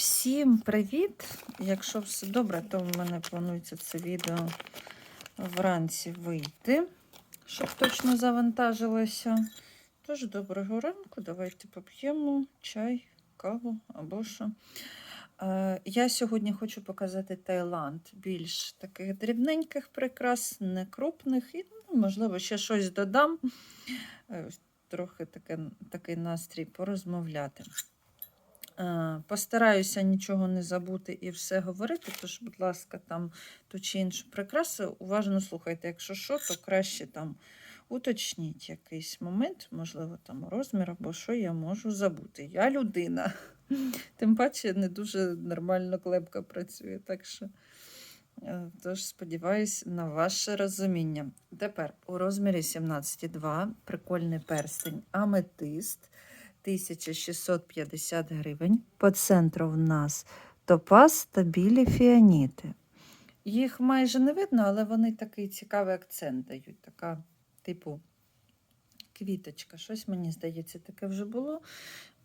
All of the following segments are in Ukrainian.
Всім привіт! Якщо все добре, то в мене планується це відео вранці вийти, щоб точно завантажилося. Тож, доброго ранку, давайте поп'ємо чай, каву або що. Е, Я сьогодні хочу показати Таїланд більш таких дрібненьких прикрас, не крупних, і, ну, можливо, ще щось додам. Е, Трохи таке, такий настрій порозмовляти. Е, Постараюся нічого не забути і все говорити. Тож, будь ласка, там ту чи іншу прикрасу уважно слухайте. Якщо що, то краще там уточніть якийсь момент, можливо, там розмір або що я можу забути. Я людина. Тим паче не дуже нормально клепка працює. Так що, е, тож сподіваюсь на ваше розуміння. Тепер у розмірі 17,2 прикольний перстень аметист. 1650 гривень. По центру в нас топаз та білі фіаніти. Їх майже не видно, але вони такий цікавий акцент дають. Така, типу, квіточка. Щось мені здається, таке вже було,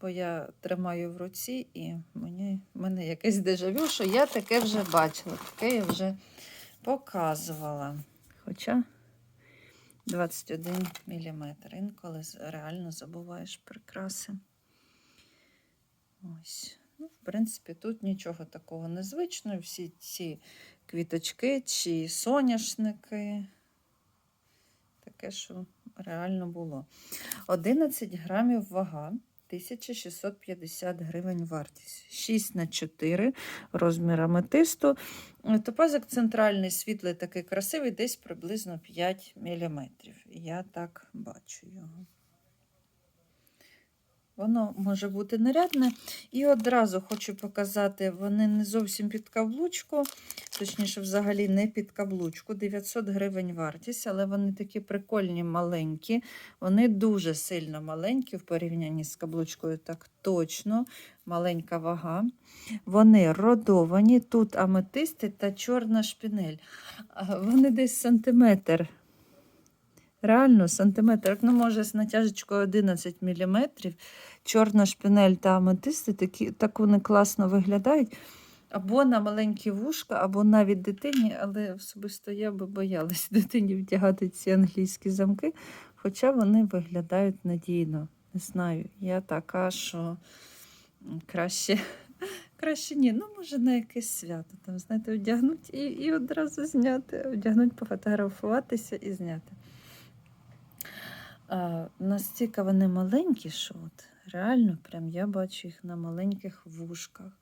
бо я тримаю в руці і мені, мене якесь дежавю, що я таке вже бачила, таке я вже показувала. Хоча 21 мм. Інколи реально забуваєш прикраси. Ось. Ну, в принципі, тут нічого такого незвичного. Всі ці квіточки чи соняшники. Таке, що реально було. 11 грамів вага. 1650 гривень вартість. 6 на 4 розмір аметисту. Топазик центральний, світлий, такий красивий, десь приблизно 5 мм. Я так бачу його. Воно може бути нарядне. І одразу хочу показати, вони не зовсім під каблучку, точніше, взагалі не під каблучку. 900 гривень вартість, але вони такі прикольні, маленькі. Вони дуже сильно маленькі в порівнянні з каблучкою, так точно, маленька вага. Вони родовані, тут аметисти та чорна шпінель. Вони десь сантиметр. Реально, сантиметр. Ну, може, з натяжечкою 11 мм. Чорна шпінель та аметисти, такі, так вони класно виглядають. Або на маленькі вушка, або навіть дитині, але особисто я би боялась дитині вдягати ці англійські замки, хоча вони виглядають надійно. Не знаю, я така, що краще, краще ні. Ну, може, на якесь свято. Там, знаєте, одягнуть і, і одразу зняти, одягнуть, пофотографуватися і зняти. А, настільки вони маленькі, що от, реально прям я бачу їх на маленьких вушках.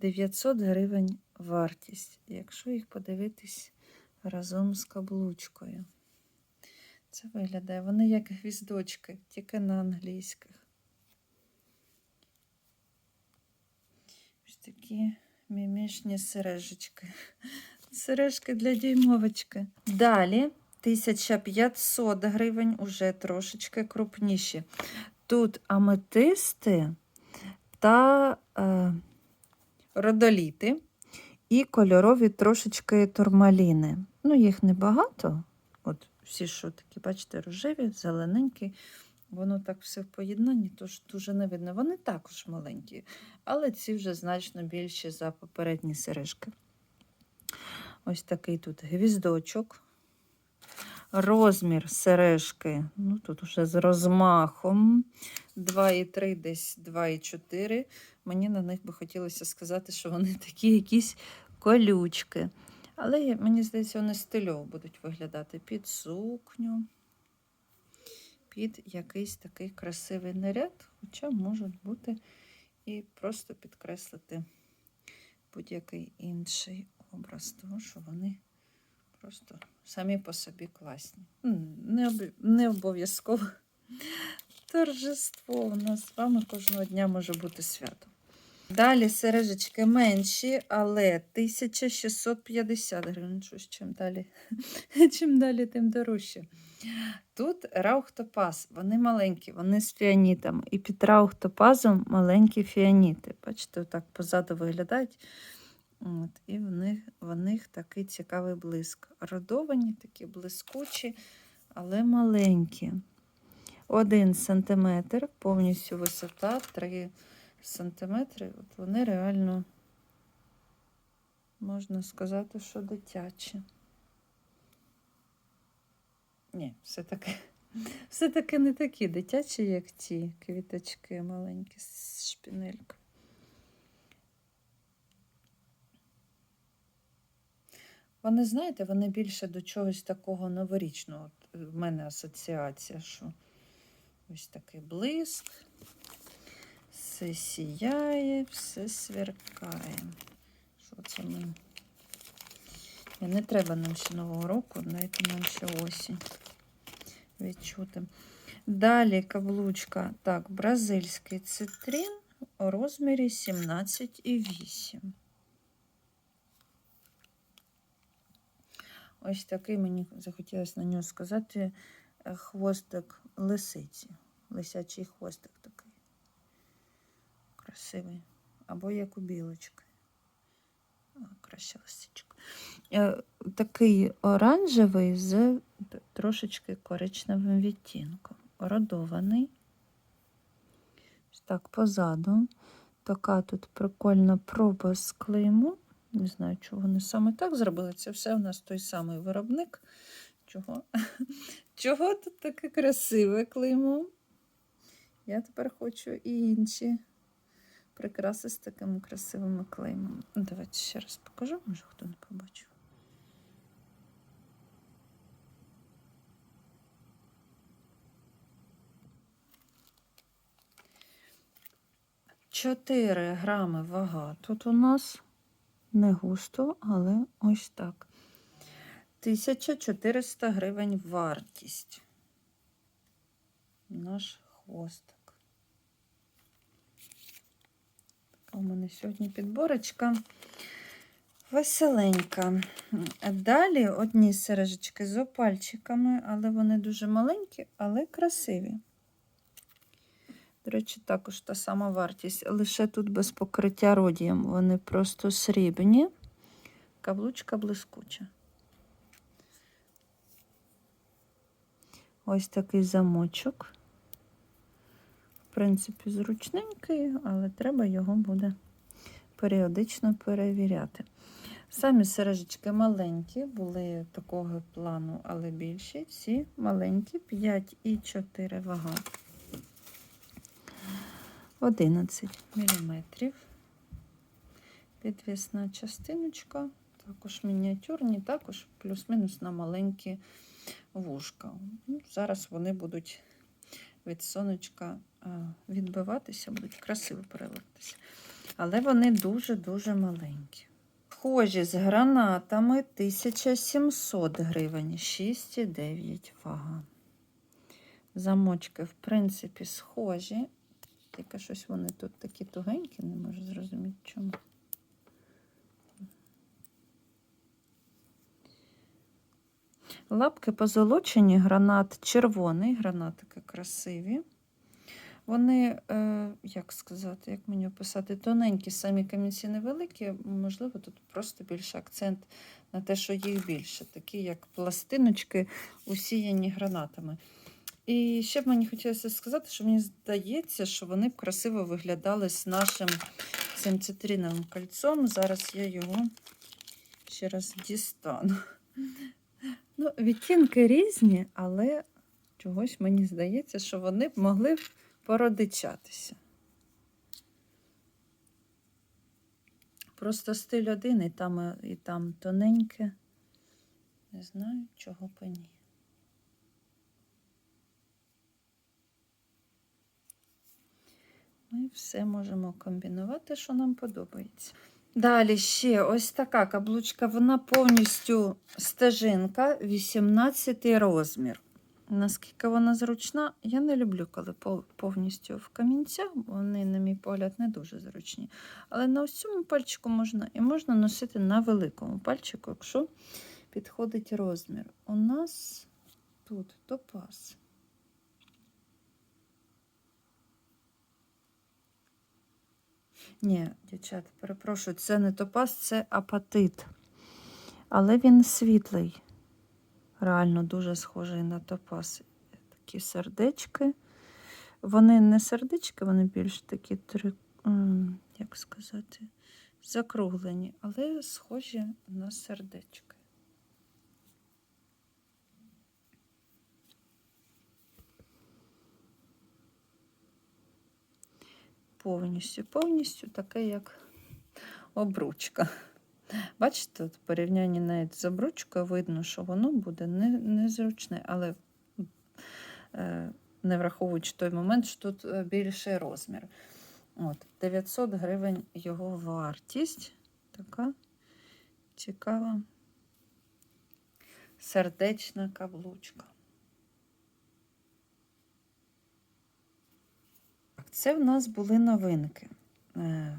900 гривень вартість, якщо їх подивитись разом з каблучкою. Це виглядає. Вони як гвіздочки, тільки на англійських. Ось такі мімішні сережечки. Сережки для дюймовочки. Далі 1500 гривень, уже трошечки крупніші. Тут аметисти та е, родоліти і кольорові трошечки турмаліни. Ну, їх небагато. От всі, що такі, бачите, рожеві, зелененькі. Воно так все в поєднанні, тож дуже не видно. Вони також маленькі, але ці вже значно більші за попередні сережки. Ось такий тут гвіздочок. Розмір сережки, ну тут вже з розмахом 2,3, десь 2,4. Мені на них би хотілося сказати, що вони такі якісь колючки. Але мені здається, вони стильово будуть виглядати під сукню, під якийсь такий красивий наряд, хоча можуть бути і просто підкреслити будь-який інший образ, того, що вони просто самі по собі класні. Не, об... не обов'язково торжество. У нас з вами кожного дня може бути свято. Далі сережечки менші, але 1650 гривень. Щось чим далі, чим далі, тим дорожче. Тут раухтопаз, вони маленькі, вони з фіанітом. І під раухтопазом маленькі фіаніти. Бачите, отак позаду виглядають. От, і в них, в них такий цікавий блиск. Родовані, такі блискучі, але маленькі. Один сантиметр, повністю висота 3 сантиметри, от вони реально, можна сказати, що дитячі. Ні, все-таки, все-таки не такі дитячі, як ті квіточки маленькі з шпінелькою. Вони, знаєте, вони більше до чогось такого новорічного. От в мене асоціація, що ось такий блиск, все сіяє, все сверкає. Що це? Ні, Не треба нам ще нового року, дайте нам ще осінь відчути. Далі каблучка. Так, бразильський цитрин у розмірі 17,8. Ось такий мені захотілося на нього сказати е, хвостик лисиці. Лисячий хвостик такий. Красивий. Або як у білочки. Краще лисичка. Е, Такий оранжевий з трошечки коричневим відтінком. Родований. Так, позаду. Така тут прикольна проба з клейму. Не знаю, чого вони саме так зробили. Це все у нас той самий виробник. Чого? Чого тут таке красиве клеймо? Я тепер хочу і інші прикраси з такими красивими клеймами. Давайте ще раз покажу, може хто не побачив. Чотири грами вага. Тут у нас не густо, але ось так. 1400 гривень вартість. Наш хвостик. У мене сьогодні підборочка. Веселенька. Далі одні сережечки з опальчиками, але вони дуже маленькі, але красиві. До речі, також та сама вартість, лише тут без покриття родієм. Вони просто срібні. Каблучка блискуча. Ось такий замочок. В принципі, зручненький, але треба його буде періодично перевіряти. Самі сережечки маленькі, були такого плану, але більші. Всі маленькі, 5,4 вага. 11 мм. Підвісна частиночка, також мініатюрні, також плюс-мінус на маленькі вушка. Ну, зараз вони будуть від сонечка відбиватися, будуть красиво переливатися. Але вони дуже-дуже маленькі. Схожі з гранатами 1700 гривень, 6,9 вага. Замочки, в принципі, схожі. Тільки щось вони тут такі тугенькі, не можу зрозуміти чому. Лапки позолочені, гранат червоний, гранатики красиві. Вони, е, як сказати, як мені описати, тоненькі, самі камінці невеликі, можливо, тут просто більше акцент на те, що їх більше, такі як пластиночки, усіяні гранатами. І ще б мені хотілося сказати, що мені здається, що вони б красиво виглядали з нашим цим цитриновим кольцом. Зараз я його ще раз дістану. Ну, відтінки різні, але чогось мені здається, що вони б могли породичатися. Просто стиль один, і там, і там тоненьке. Не знаю, чого б і ні. Ми все можемо комбінувати, що нам подобається. Далі ще ось така каблучка, вона повністю стежинка, 18 розмір. Наскільки вона зручна, я не люблю, коли повністю в камінцях, вони, на мій погляд, не дуже зручні. Але на ось цьому пальчику можна і можна носити на великому пальчику, якщо підходить розмір. У нас тут топаз. Ні, дівчата, перепрошую, це не топаз, це апатит. Але він світлий. Реально дуже схожий на топаз. Такі сердечки. Вони не сердечки, вони більш такі як сказати, закруглені, але схожі на сердечки. Повністю, повністю таке, як обручка. Бачите, в порівнянні навіть з обручкою видно, що воно буде незручне, але е, не враховуючи той момент, що тут е, більший розмір. От, 900 гривень його вартість. Така цікава сердечна каблучка. Це в нас були новинки. Е,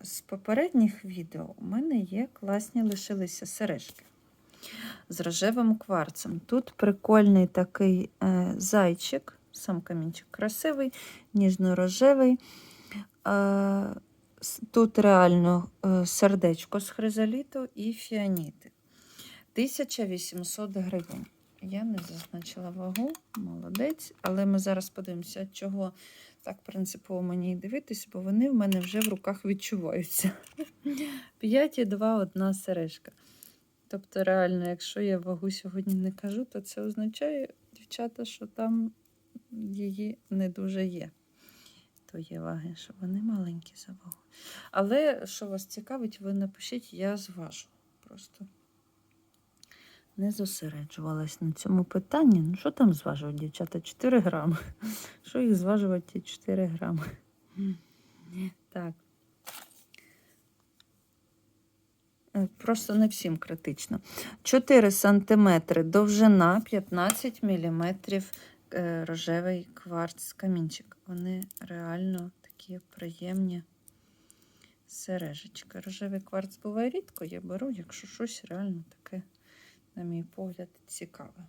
З попередніх відео у мене є класні лишилися сережки з рожевим кварцем. Тут прикольний такий е, зайчик, сам камінчик красивий, ніжно-рожевий. Е, тут реально сердечко з хризоліту і фіаніти. 1800 гривень. Я не зазначила вагу, молодець, але ми зараз подивимося, чого так принципово мені і дивитись, бо вони в мене вже в руках відчуваються. 5,2 одна сережка. Тобто, реально, якщо я вагу сьогодні не кажу, то це означає, дівчата, що там її не дуже є. То є ваги, що вони маленькі за вагу. Але що вас цікавить, ви напишіть, я зважу. Просто не зосереджувалась на цьому питанні. Ну, що там зважувати, дівчата? 4 грами. Що їх зважувати, ті 4 грами? Так. Е, Просто не всім критично. 4 см довжина, 15 мм рожевий кварц камінчик. Вони реально такі приємні сережечки. Рожевий кварц буває рідко, я беру, якщо щось реально таке, на мій погляд, цікаве.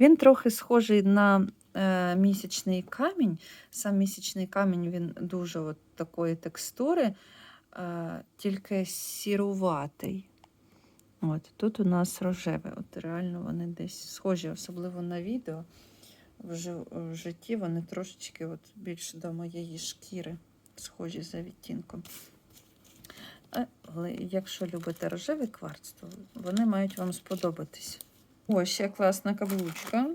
Він трохи схожий на е, місячний камінь. Сам місячний камінь він дуже от такої текстури, е, тільки сіруватий. От, тут у нас рожеве. От реально вони десь схожі, особливо на відео. В, жи- в житті вони трошечки от більше до моєї шкіри схожі за відтінком. Е, Але якщо любите рожевий кварц, то вони мають вам сподобатись. Ось ще класна каблучка.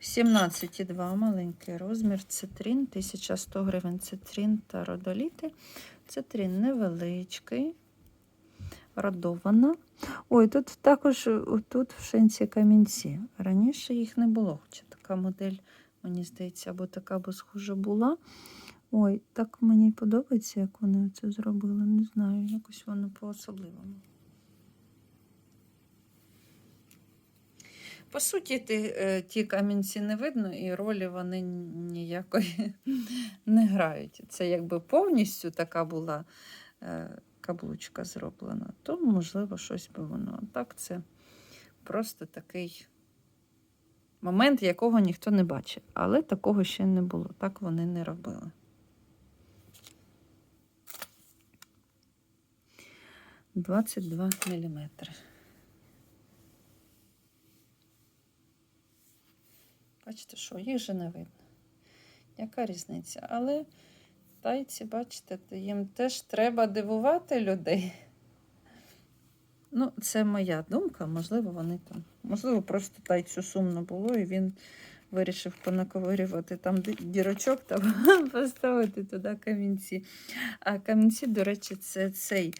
17,2 маленький розмір. Цитрін, 1100 гривень. Цитрін та родоліти. Цитрін невеличкий, родована. Ой, тут також тут в шинці камінці. Раніше їх не було, хоча така модель, мені здається, або така або схожа була. Ой, так мені подобається, як вони це зробили. Не знаю, якось воно по-особливому. По суті, ті, е, ті камінці не видно, і ролі вони ніякої не грають. Це якби повністю така була е, каблучка зроблена, то, можливо, щось би воно. А так це просто такий момент, якого ніхто не бачив. Але такого ще не було. Так вони не робили. Двадцять два міліметри. Бачите, що їх же не видно. Яка різниця? Але тайці, бачите, їм теж треба дивувати людей. Ну, це моя думка, можливо, вони там. Можливо, просто тайцю сумно було, і він вирішив понаковирювати там дірочок та поставити туди камінці. А камінці, до речі, це цей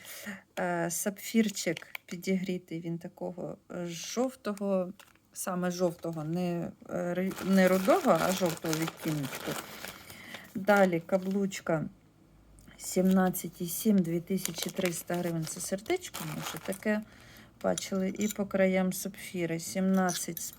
е, сапфірчик підігрітий. Він такого е, жовтого, саме жовтого, не, е, не рудого, а жовтого відтінку. Далі каблучка 17,7 2300 гривень. Це сердечко, ми вже таке бачили. І по краям сапфіри 17 з.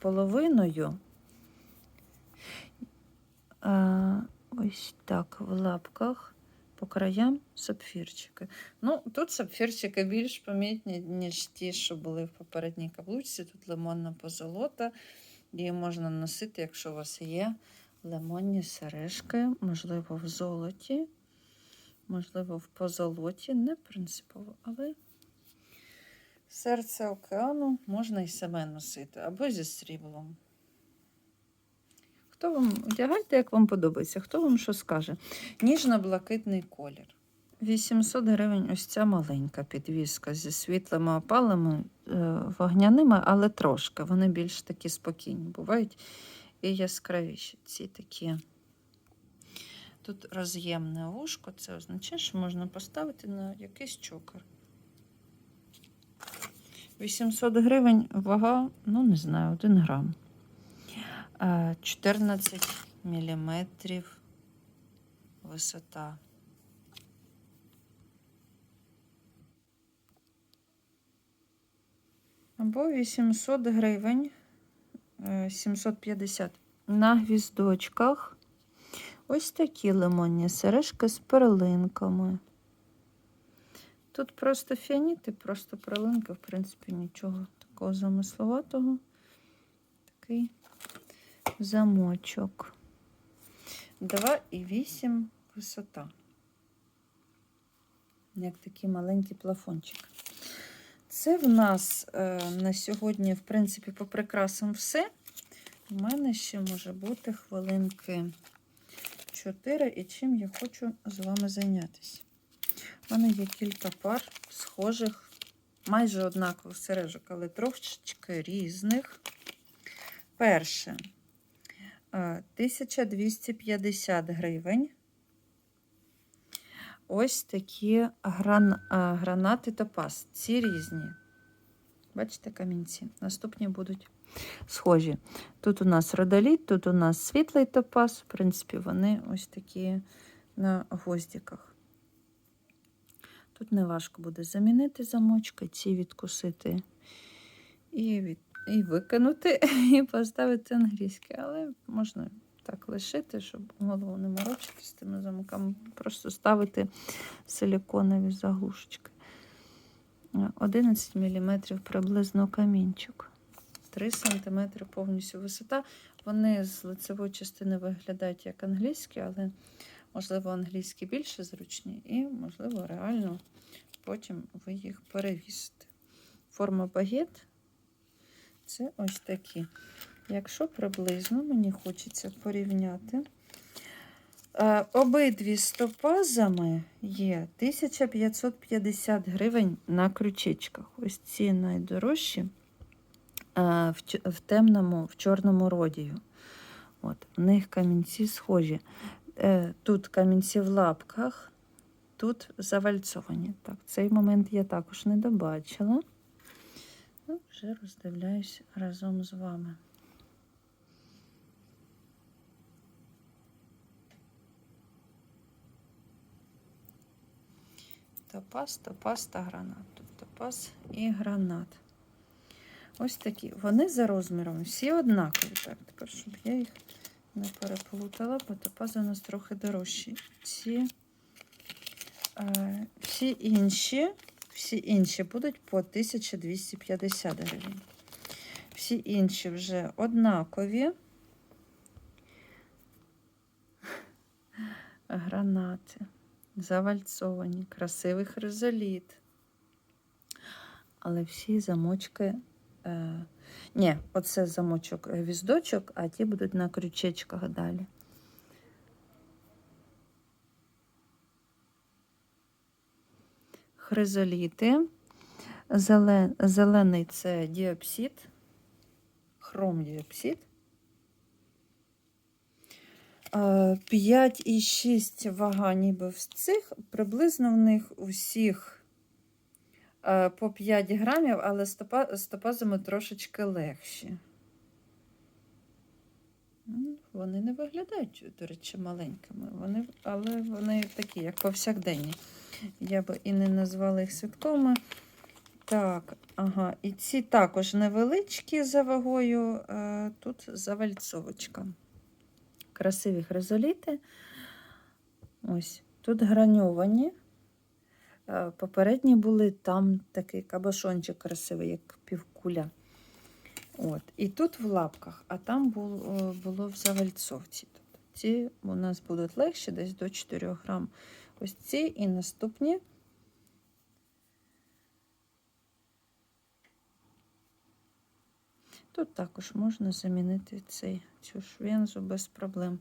Ось так в лапках по краям сапфірчики. Ну, тут сапфірчики більш помітні, ніж ті, що були в попередній каблучці. Тут лимонна позолота. Її можна носити, якщо у вас є лимонні сережки, можливо, в золоті, можливо, в позолоті, не принципово, але серце океану можна і себе носити, або зі сріблом. Хто вам одягайте, як вам подобається, хто вам що скаже? Ніжно-блакитний колір. 800 гривень ось ця маленька підвіска зі світлими опалами, е, вогняними, але трошки. Вони більш такі спокійні бувають і яскравіші. Ці такі. Тут роз'ємне вушко, це означає, що можна поставити на якийсь чокер. 800 гривень, вага, ну не знаю, 1 грам. Е, 14 міліметрів висота. Або 800 гривень, е, 750 на гвіздочках. Ось такі лимонні сережки з перлинками. Тут просто фіаніти, просто перлинки, в принципі, нічого такого замисловатого. Такий замочок. 2,8 висота. Як такий маленький плафончик. Це в нас е, на сьогодні, в принципі, по прикрасам все. У мене ще може бути хвилинки 4, і чим я хочу з вами зайнятися. У мене є кілька пар схожих, майже однакових сережок, але трошечки різних. Перше 1250 гривень. Ось такі гран, е, гранати топаз. Ці різні. Бачите, камінці. Наступні будуть схожі. Тут у нас родоліт, тут у нас світлий топаз. В принципі, вони ось такі на гвоздиках. Тут не важко буде замінити замочки, ці відкусити і, від, і викинути, і поставити англійське. Але можна так лишити, щоб голову не морочити з тими замками. Просто ставити силіконові заглушечки. 11 мм приблизно камінчик. 3 см повністю висота. Вони з лицевої частини виглядають як англійські, але, можливо, англійські більше зручні, і, можливо, реально потім ви їх перевісите. Форма багет це ось такі. Якщо приблизно мені хочеться порівняти, е, обидві з топазами є 1550 гривень на крючечках. Ось ці найдорожчі е, в, темному, в чорному родію. От, в них камінці схожі. Е, Тут камінці в лапках, тут завальцовані. Так, цей момент я також не добачила. Ну, вже роздивляюсь разом з вами. Топаз, топаз та гранат. Тут топаз і гранат. Ось такі. Вони за розміром всі однакові. Так, тепер, щоб я їх не переплутала, бо топази у нас трохи дорожчі. Ці е, всі інші, всі інші будуть по 1250 гривень. Всі інші вже однакові. Гранати завальцовані, красивий хризоліт. Але всі замочки. Е, ні, оце замочок е, віздочок, а ті будуть на крючечках далі. Хризоліти. Зелен, зелений це діопсид, хром діопсид. 5,6 вага ніби в цих, приблизно в них усіх е, по 5 грамів, але стопа, з топазами трошечки легші. Вони не виглядають, до речі, маленькими, вони, але вони такі, як повсякденні. Я би і не назвала їх святковими. Так, ага, і ці також невеличкі за вагою, е, тут завальцовочка красиві хризоліти. Ось, тут граньовані. Е, Попередні були там такий кабашончик красивий, як півкуля. От. І тут в лапках, а там було, було в завальцовці. Тобто ці у нас будуть легші, десь до 4 грам. Ось ці і наступні. Тут також можна замінити цей, цю швензу без проблем.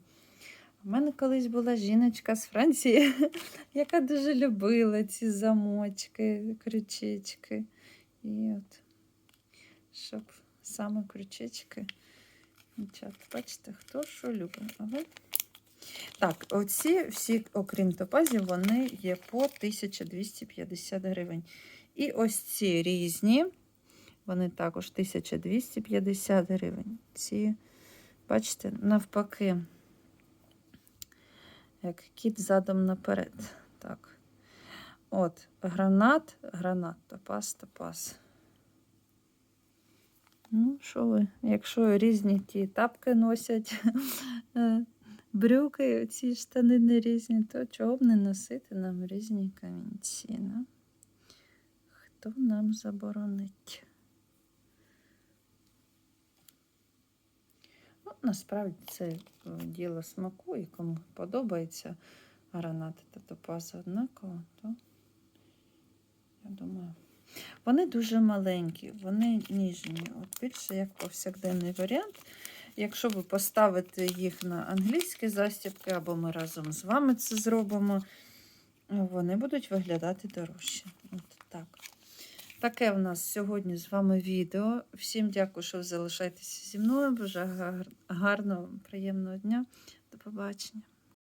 У мене колись була жіночка з Франції, яка дуже любила ці замочки, крючечки. І от, щоб саме крючечки. Бачите, хто що любить. Так, оці всі, окрім топазів, вони є по 1250 гривень. І ось ці різні, вони також 1250 гривень. Ці, бачите, навпаки, як кіт задом наперед. Так. От, гранат, гранат, топаз, топаз. Ну, що ви, якщо різні ті тапки носять, е, брюки, ці штани не різні, то чого б не носити нам різні камінці? Ну? Хто нам заборонить? Ну, насправді це е, діло смаку, і кому подобається гранати та топази однаково, то я думаю. Вони дуже маленькі, вони ніжні. От більше як повсякденний варіант. Якщо ви поставите їх на англійські застібки, або ми разом з вами це зробимо, вони будуть виглядати дорожче. От так. Таке в нас сьогодні з вами відео. Всім дякую, що залишаєтеся зі мною. Бажаю гарного, приємного дня. До побачення.